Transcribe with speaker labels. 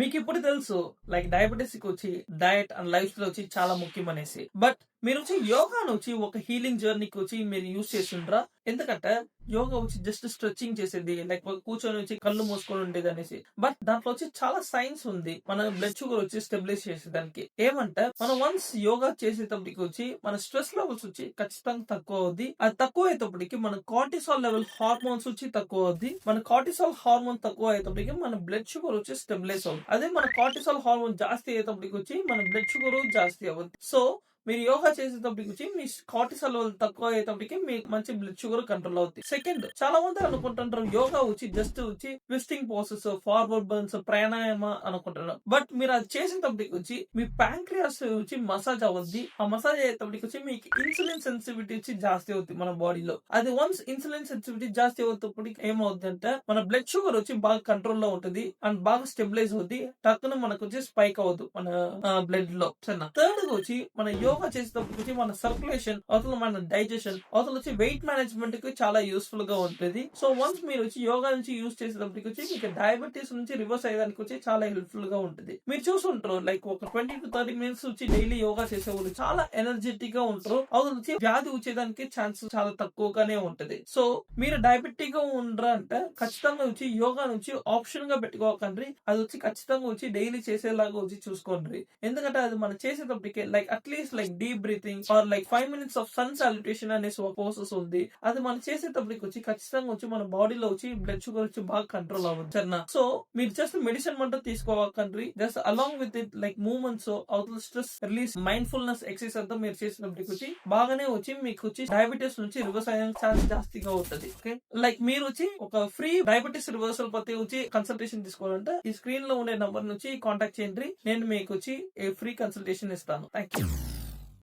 Speaker 1: మీకు ఇప్పుడు తెలుసు లైక్ డయాబెటీస్కి వచ్చి డయట్ అండ్ లైఫ్ స్టైల్ వచ్చి చాలా ముఖ్యం అనేసి బట్ మీరు వచ్చి యోగాను వచ్చి ఒక హీలింగ్ జర్నీకి వచ్చి మీరు యూజ్ చేసిండ్రా? ఎందుకంటే యోగా వచ్చి జస్ట్ స్ట్రెచింగ్ చేసేది లైక్ కూర్చొని వచ్చి కళ్ళు మూసుకొని ఉండేది అనేసి. బట్ దాంట్లో వచ్చి చాలా సైన్స్ ఉంది. మన బ్లడ్ షుగర్ వచ్చి స్టెబిలైజ్ చేసేదానికి. ఏమంటే మనం వన్స్ యోగా చేసేటప్పటికి వచ్చి మన స్ట్రెస్ లెవెల్స్ వచ్చి ఖచ్చితంగా తక్కువ అవుద్ది. అది తక్కువ అయ్యేటప్పటికి మన కార్టిసాల్ లెవెల్ హార్మోన్స్ వచ్చి తక్కువ అవుద్ది. మన కార్టిసాల్ హార్మోన్ తక్కువ అయ్యేటప్పటికి మన బ్లడ్ షుగర్ వచ్చి స్టెబిలైజ్ అవుతుంది అదే మన కార్టిసాల్ హార్మోన్ జాస్తి అయ్యేటప్పటికి వచ్చి మన బ్లడ్ షుగర్ జాస్తి అవుద్ది. సో మీరు యోగా చేసేటప్పటికి వచ్చి మీ కార్టిసల్ తక్కువ అయ్యేటప్పటికి మీ మంచి బ్లడ్ షుగర్ కంట్రోల్ అవుతుంది సెకండ్ చాలా మంది అనుకుంటుంటారు యోగా వచ్చి జస్ట్ వచ్చి twisting process forward burns pranayama అనుకుంటున్నారు బట్ మీరు అది చేసేటప్పటికి వచ్చి మీ ప్యాంక్రియాస్ వచ్చి మసాజ్ అవుద్ది ఆ మసాజ్ అయ్యేటప్పటికి వచ్చి మీకు ఇన్సులిన్ సెన్సిటివిటీ వచ్చి జాస్తి అవుతుంది మన బాడీలో అది వన్స్ ఇన్సులిన్ సెన్సిటివిటీ జాస్తి అవుతున్నప్పటికి ఏమవుతుంది అంటే మన బ్లడ్ షుగర్ వచ్చి బాగా కంట్రోల్లో ఉంటుంది. అండ్ బాగా స్టెబిలైజ్ అవుద్ది. టక్కున మనకు వచ్చి స్పైక్ అవ్వదు మన బ్లడ్లో. థర్డ్ థర్డ్ వచ్చి మన యోగా చేసేటప్పటికి వచ్చి మన సర్క్యులేషన్ అవతల మన డైజెషన్ అవతల వచ్చి వెయిట్ మేనేజ్మెంట్కి చాలా యూస్ఫుల్గా ఉంటుంది. సో వన్స్ మీరు వచ్చి యోగా నుంచి యూస్ చేసేటప్పటికి వచ్చి మీకు డయాబెటీస్ నుంచి రివర్స్ అయ్యడానికి వచ్చి చాలా హెల్ప్ఫుల్గా ఉంటుంది. మీరు చూసుంటారు లైక్ ఒక ట్వంటీ టు థర్టీ మినిట్స్ వచ్చి డైలీ యోగా చేసే వాళ్ళు చాలా ఎనర్జెటిక్గా ఉంటారు. అవతల వచ్చి వ్యాధి వచ్చేదానికి ఛాన్స్ చాలా తక్కువగానే ఉంటది. సో మీరు డయాబెటిక్గా ఉండరా అంటే ఖచ్చితంగా వచ్చి యోగా నుంచి ఆప్షన్గా పెట్టుకోకండి. అది వచ్చి ఖచ్చితంగా వచ్చి డైలీ చేసేలాగా వచ్చి చూసుకోండి. ఎందుకంటే అది మనం చేసేటప్పటికి like at least like deep breathing or like five minutes of sun salutation అనేసి ఒక ప్రాసెస్ ఉంది. అది మనం చేసేటప్పటికి వచ్చి ఖచ్చితంగా వచ్చి మన బాడీలో వచ్చి బ్లడ్ షుగర్ వచ్చి బాగా కంట్రోల్ అవ్వదు. సరేనా? సో మీరు జస్ట్ మెడిసిన్ మంట తీసుకోవకండి just along with it like movements అవుతుంది స్ట్రెస్ రిలీజ్ మైండ్ఫుల్నెస్ ఎక్సర్సైజ్ అంతా మీరు చేసినప్పటికి వచ్చి బాగానే వచ్చి మీకు వచ్చి డయాబెటీస్ నుంచి రివర్స్ అయ్యే ఛాన్స్ జాస్తిగా ఉంటుంది ఓకే లైక్ మీరు వచ్చి ఒక ఫ్రీ డయాబెటీస్ రివర్సల్ పత్తి వచ్చి కన్సల్టేషన్ తీసుకోవాలంటే ఈ స్క్రీన్లో ఉండే నంబర్ నుంచి కాంటాక్ట్ చేయండి. నేను మీకు వచ్చి ఫ్రీ కన్సల్టేషన్ ఇస్తాను. Thank you.